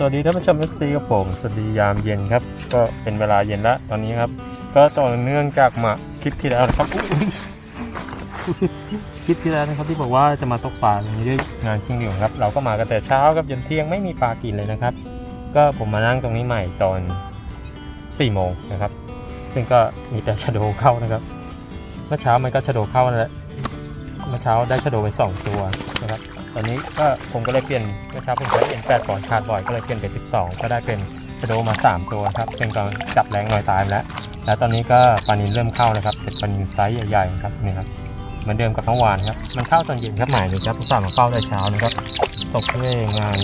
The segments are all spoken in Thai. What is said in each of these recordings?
สวัสดีท่านผู้ชม FC กับผมสวัสดียามเย็นครับ ก็เป็นเวลาเย็นละตอนนี้ครับ ก็ต่อเนื่องจากมาคลิปที่แล้วครับคลิปที่แล้วนะครับที่บอกว่าจะมาตกปลาอย่างนี้ด้วยงานชิงเหลียงครับ เราก็มากันแต่เช้าครับยันเที่ยงไม่มีปลากินเลยนะครับ ก็ผมมานั่งตรงนี้ใหม่ตอน4โมงนะครับ ซึ่งก็มีแต่ชะโดเข้านะครับ เมื่อเช้ามันก็ชะโดเข้านั่นแหละเมื่อเช้าได้ชะโดไปสองตัวนะครับ ตอนนี้ก็ผมก็เลยเปลี่ยนเมื่อเช้าผมใช้เอ็นแปดก่อนขาดบ่อยก็เลยเปลี่ยนเป็น12ก็ได้เป็นชโดมา 3 ตัวครับซึ่งก็จับแรงหน่อยตายแล้ว แล้วตอนนี้ก็ปลานินเริ่มเข้านะครับเป็นปลานินไซส์ใหญ่ๆครับนี่ครับเหมือนเดิมกับเมื่อวานครับมันเข้าตอนเย็นครับหมายเลยครับผมสั่งมาเข้าได้เช้านะครับตกด้วยงาน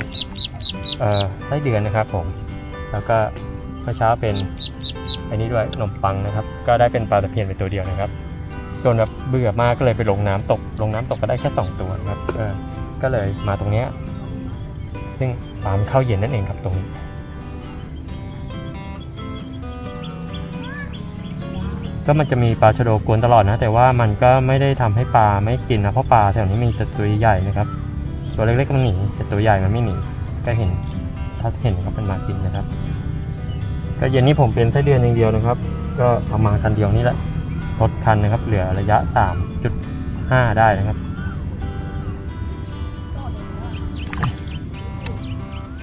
เอ่อไส้เดือนนะครับผม แล้วก็เมื่อเช้าเป็นอันนี้ด้วยขนมปังนะครับ ก็ได้เป็นปลาตะเพียนไปตัวเดียวนะครับจนแบบเบื่อมากก็เลยไปลงน้ำตก ลงน้ำตกก็ได้แค่สองตัวนะครับเออ ก็เลยมาตรงเนี้ยซึ่งปลามเข้าเย็นนั่นเองครับตรงนี้ก็มันจะมีปลาชะโดกวนตลอดนะ แต่ว่ามันก็ไม่ได้ทำให้ปลาไม่กินนะเพราะปลาแถวนี้มีแต่ตัวใหญ่นะครับ ตัวเล็กๆมันหนีแต่ตัวใหญ่มันไม่หนีก็เห็นถ้าเห็นก็เป็นมากินนะครับ ก็เย็นนี้ผมเป็นไส้เดือนอย่างเดียวนะครับ ก็เอามาคันเดียวนี่แหละลดคันนะครับ เหลือระยะ 3.5 ได้นะครับ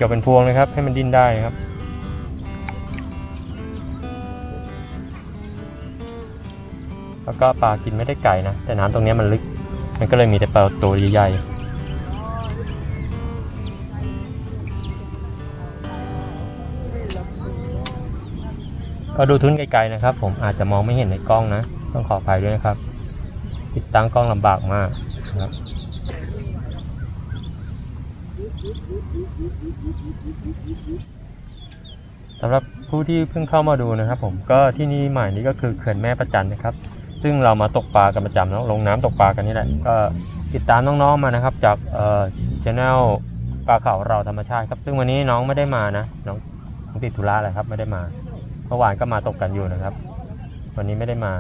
กี่ยวเป็นพวงนะครับ ให้มันดิ้นได้ครับ แล้วก็ปลากินไม่ได้ไก่นะ แต่น้ำตรงนี้มันลึก มันก็เลยมีแต่ปลาตัวใหญ่ๆก็ดูทุนไกลๆนะครับ ผมอาจจะมองไม่เห็นในกล้องนะ ต้องขออภัยด้วยนะครับ ติดตั้งกล้องลำบากมากนะครับ สำหรับผู้ที่เพิ่งเข้ามาดูนะครับ ผมก็ที่นี่ใหม่นี้ก็คือเขื่อนแม่ประจันนะครับ ซึ่งเรามาตกปลากันประจำเนอะลงน้ำตกปลากันนี่แหละก็ติดตามน้องๆมานะครับ จากเอ่อชแนลปลาเขาเราธรรมชาติครับ ซึ่งวันนี้น้องไม่ได้มานะน้องน้องติดธุระอะไรครับ ไม่ได้มาเมื่อวานก็มาตกกันอยู่นะครับ วันนี้ไม่ได้มา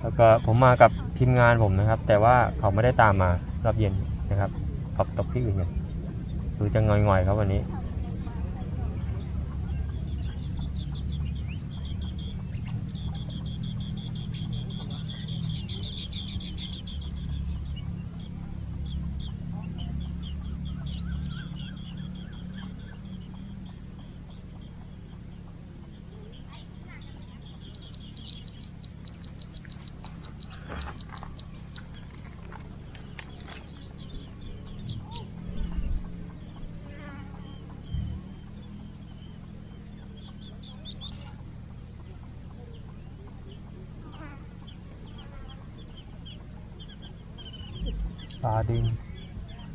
แล้วก็ผมมากับทีมงานผมนะครับ แต่ว่าเขาไม่ได้ตามมารอบเย็นนะครับ เขาตกที่อื่นกันดูจะงอยๆครับวันนี้ ปลาดิง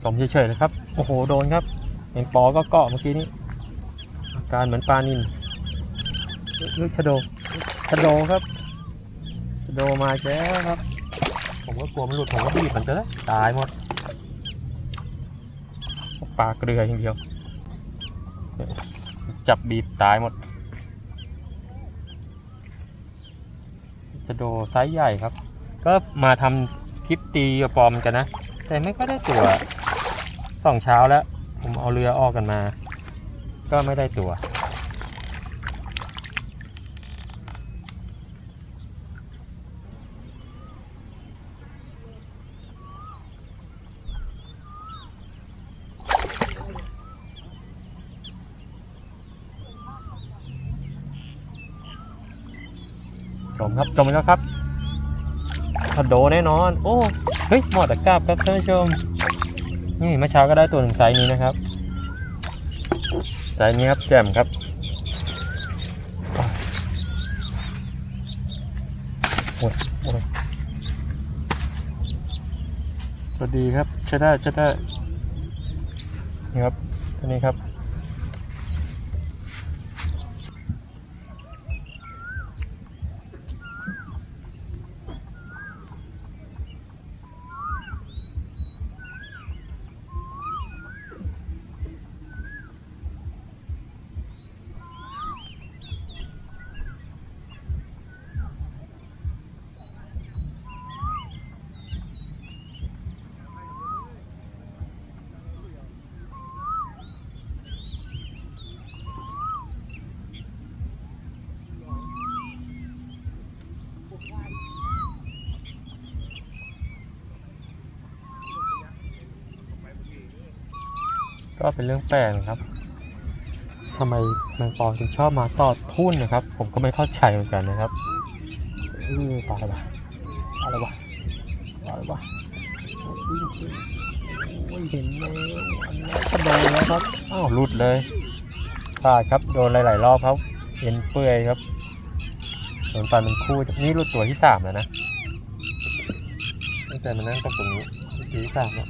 จมเฉยๆนะครับ โอ้โห โดนครับ เห็นปอก็เกาะเมื่อกี้นี้ อาการเหมือนปลานินลึกชะโดชะโดครับชะโดมาแล้วครับ ผมก็กลัวมันหลุด ผมก็บีบมันจะได้ตายหมด ปลาเกลืออย่างเดียว จับบีบตายหมดชะโดไซส์ใหญ่ครับ ก็มาทำคลิปตีปอมกันนะ แต่ไม่ก็ได้ตัวสองเช้าแล้ว ผมเอาเรือออกกันมา ก็ไม่ได้ตัวจมครับจมแล้วครับ ชะโดแน่นอน โอ้ เฮ้ยหมอดตะกาบครับท่านผู้ชม นี่เมื่อเช้าก็ได้ตัวหนึ่งไซส์นี้นะครับ ไซส์นี้ครับแจ่มครับ โอ้ยโอ้ยสวัสดีครับใช่ได้ใช่ได้นี่ครับตัวนี้ครับ ก็เป็นเรื่องแปลกนะครับทำไมแมงปอถึงชอบมาตอดทุ่นนะครับ ผมก็ไม่เข้าใจเหมือนกันนะครับเออปลาอะไรวะปลาอะไรวะปลาอะไรวะโอ้ยเห็นไหมอันนี้ก็โดนแล้วครับอ้าวหลุดเลยพลาดครับโดนหลาย ๆ รอบครับเอ็นเปื่อยครับโดนฟันมันคู่นี่หลุดตัวที่สามแล้วนะตั้งแต่มานั่งตรงตรงนี้ตัวที่สามแล้ว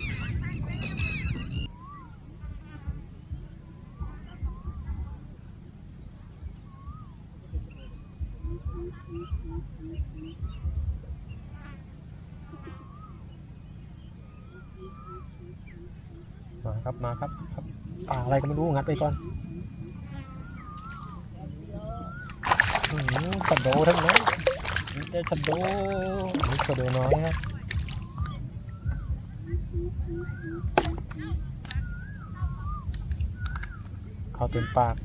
มาครับมาครับครับปลา อะไรก็ไม่รู้งัดไปก่อนชัดโดทั้งนั้นนี่ได้ชัดโดนี่ชัดโดน้อยนะเขาเต็มปาก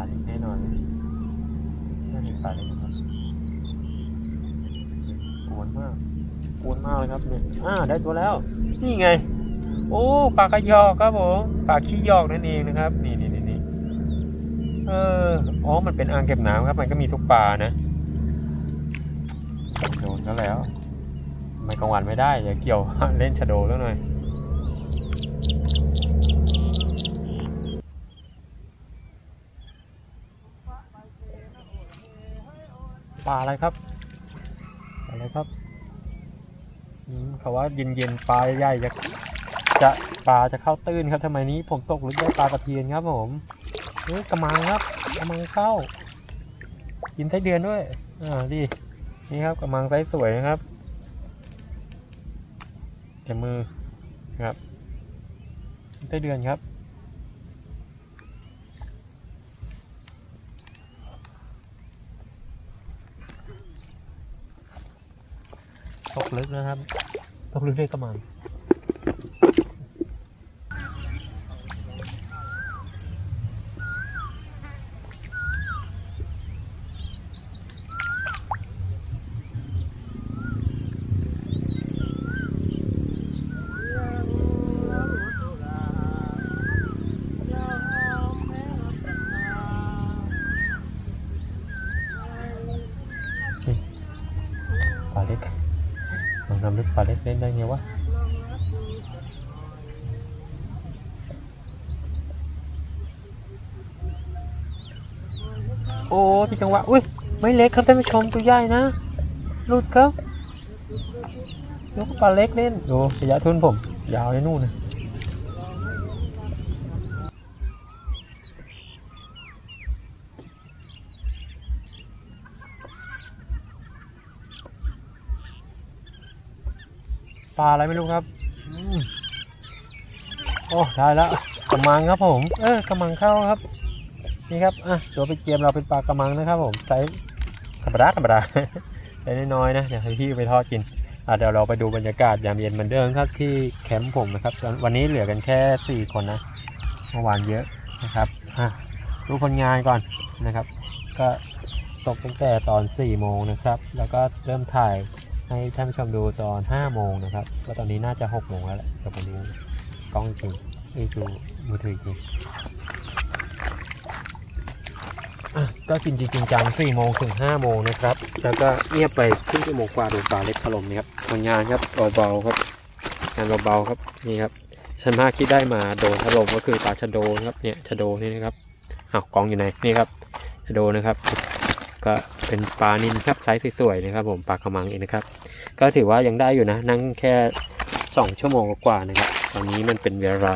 าเล็กแน่นอนนะน่าจะปลาเล็กนะครับกวนมากกวนมากเลยครับเนี่ยอ่าได้ตัวแล้ว นี่ไง โอ้ปลากระยอกครับผมปลาขี้ยอกนั่นเองนะครับ นี่นี่นี่นี่เอออ๋อมันเป็นอ่างเก็บน้ำครับ มันก็มีทุกปลานะโดนก็แล้วทำไม่กลางวันไม่ได้อย่าเกี่ยวเล่นชะโดแล้วหน่อย ลาอะไรครับอะไรครับเขาว่าเย็นๆปลาใหญ่จะจะปลาจะเข้าตื้นครับทำไมนี้ผมตกหรือได้ปลาตะเพียนครับผมเฮ้ยกระมังครับกระมังเข้า กินไส้เดือนด้วยอ่าดีนี่ครับกระมังไซส์สวยนะครับแกมือครับไส้เดือนครับ ตกลึกนะครับ ตกลึกด้กระมังปลาเล็ก รำลึกปลาเล็กเล่นได้ไงวะโอ้ที่จังหวะ อุ้ย ไม่เล็กครับท่านผู้ชมตัวใหญ่นะหลุดครับยกปลาเล็กเล่นดูระยะทุนผม ยาวเลยนู่นนะ ลาอะไรไม่รู้ครับอืมโอ้ได้แล้วกระมังครับผม เออกระมังเข้าครับ นี่ครับอะตัวไปเจียมเราเป็นปลากระมังนะครับ ผมไซส์ธรรมดาธรรมดาไซส์น้อยๆนะเดี๋ยวให้พี่ไปทอดกินอะเดี๋ยวเราไปดูบรรยากาศยามเย็นเหมือนเดิมครับ ที่แคมป์ผมนะครับ วันนี้เหลือกันแค่สี่คนนะเมื่อวานเยอะนะครับอะดูผลงานก่อนนะครับ ก็ตกตั้งแต่ตอนสี่โมงนะครับ แล้วก็เริ่มถ่าย ให้ท่านผู้ชมดูตอนห้าโมงนะครับก็ตอนนี้น่าจะหกโมงแล้วแหละกับวันนี้กล้องจริงไอ้ดูมือถือจริงก็จริงจริงจัง4โมงถึง5โมงนะครับ แล้วก็เงียบไปครึ่งชั่วโมงกว่าโดนปลาเล็กถล่มนะครับผลงานครับเบาๆครับงานเบาๆครับนี่ครับส่วนมากที่ได้มาโดนถล่มก็คือปลาชะโดนะครับเนี่ยชะโดนี่นะครับอ้าวกองอยู่ไหนนี่ครับชะโดนะครับ ก็เป็นปลานินครับไซส์สวยๆนะครับ ผมปลากระมังเองนะครับ ก็ถือว่ายังได้อยู่นะ นั่งแค่สองชั่วโมงกว่าๆนะครับ ตอนนี้มันเป็นเวลา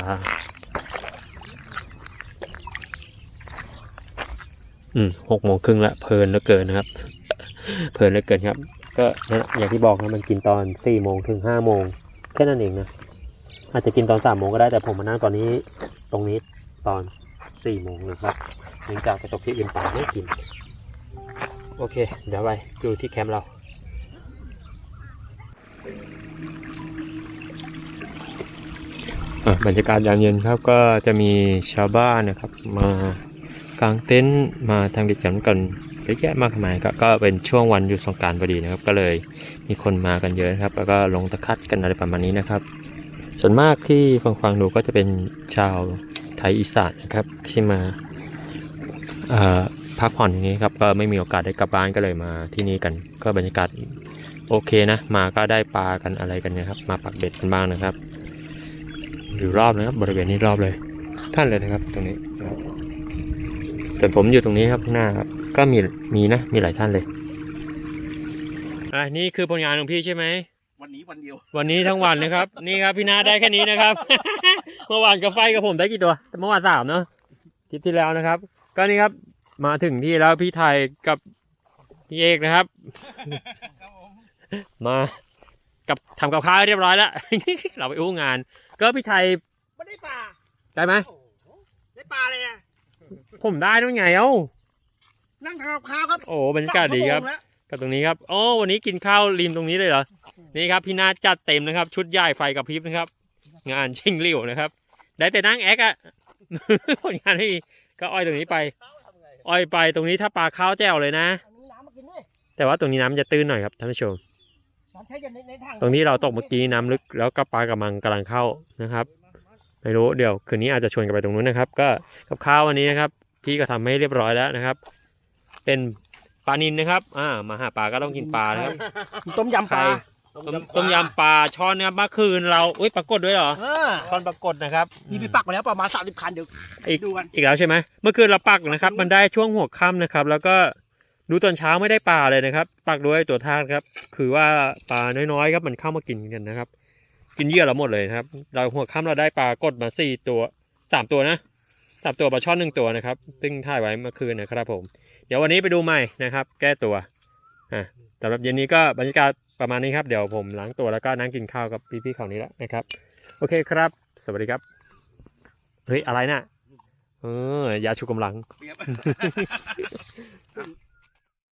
อืมหกโมงครึ่งละเพลินเหลือเกินนะครับ เพลินเหลือเกินครับ ก็นะอย่างที่บอกนะมันกินตอนสี่โมงถึงห้าโมงแค่นั้นเองนะอาจจะกินตอนสามโมงก็ได้แต่ผมมานั่งตอนนี้ตรงนี้ตอนสี่โมงนะครับเนื่องจากไปตกที่อื่นป่าไม่กิน โอเค เดี๋ยวไปดูที่แคมป์เราบรรยากาศยามเย็นครับก็จะมีชาวบ้านนะครับ มากางเต็นท์มาทำกิจกรรมกันเยอะแยะมากมายก็ก็เป็นช่วงวันหยุดสงกรารพอดีนะครับ ก็เลยมีคนมากันเยอะนะครับ แล้วก็ลงตะคัดกันอะไรประมาณนี้นะครับ ส่วนมากที่ฟังฟังดูก็จะเป็นชาวไทยอีสานนะครับที่มา พักผ่อนอย่างนี้ครับก็ไม่มีโอกาสได้กลับบ้านก็เลยมาที่นี่กัน ก็บรรยากาศโอเคนะ มาก็ได้ปลากันอะไรกันนะครับ มาปักเบ็ดกันบ้างนะครับ อยู่รอบนะครับบริเวณนี้รอบเลย ท่านเลยนะครับตรงนี้นะครับแต่ผมอยู่ตรงนี้ครับข้างหน้าครับก็มีมีนะมีหลายท่านเลยอะนี่คือผลงานของพี่ใช่ไหมวันนี้วันเดียว วันนี้ทั้งวันนะครับ นี่ครับพี่นาได้แค่นี้นะครับ เมื่อวานกับไฟกับผมได้กี่ตัวแต่เมื่อวานสามเนาะคลิปที่แล้วนะครับ ก็นี่ครับ มาถึงที่แล้วพี่ไทยกับพี่เอกนะครับ มากับทำกับข้าวเรียบร้อยแล้ว เราไปอู้งาน ก็พี่ไทยไม่ได้ปลาได้ไหมโอ้โหได้ปลาเลยอะผมได้ด้วยไงเอ้านั่งทำกับข้าวครับโอ้บรรยากาศดีครับสองชั่วโมงแล้วกับตรงนี้ครับโอ้วันนี้กินข้าวริมตรงนี้เลยเหรอนี่ครับพี่นาจัดเต็มนะครับ ชุดใหญ่ไฟกับพริบนะครับ งานชิงริ้วนะครับ ได้แต่นั่งแอคอะผลงานไม่มีก็อ้อยตรงนี้ไป อ้อยไปตรงนี้ถ้าปลาข้าวแจ่วเลยนะ เอาน้ำมากินด้วยแต่ว่าตรงนี้น้ำจะตื้นหน่อยครับท่านผู้ชม น้ำใช้กันในในถังตรงที่เราตกเมื่อกี้น้ำลึกแล้วก็ปลากระมังกำลังเข้านะครับ ไม่รู้เดี๋ยวคืนนี้อาจจะชวนกันไปตรงนู้นนะครับ ก็กับข้าววันนี้นะครับ พี่ก็ทำให้เรียบร้อยแล้วนะครับ เป็นปลานินนะครับ อ่ามาหาปลาก็ต้องกินปลานะครับ ต้มยำปลา ไข่ ต้มต้มยำปลาช่อนนะครับเมื่อคืนเราอุ้ยปรากฏด้วยเหรอเออช่อนปรากฏนะครับนี่ไปปักมาแล้วประมาณสามสิบคันเดี๋ยวอีกดูกันอีกแล้วใช่ไหมเมื่อคืนเราปักนะครับ มันได้ช่วงหัวค่ำนะครับ แล้วก็ดูตอนเช้าไม่ได้ปลาเลยนะครับปักด้วยตัวทากครับ คือว่าปลาน้อยๆครับมันเข้ามากินกันนะครับ กินเหยื่อเราหมดเลยนะครับ เราหัวค่ำเราได้ปลากดมาสี่ตัวสามตัวนะสามตัวปลาช่อนหนึ่งตัวนะครับซึ่งถ่ายไว้เมื่อคืนนะครับผม เดี๋ยววันนี้ไปดูใหม่นะครับ แก้ตัวอะสำหรับเย็นนี้ก็บรรยากาศ ประมาณนี้ครับ เดี๋ยวผมล้างตัวแล้วก็นั่งกินข้าวกับพี่ๆเขานี้แล้วนะครับ โอเคครับ สวัสดีครับ เฮ้ย อะไรน่ะเออยาชูกำลังเปรียบ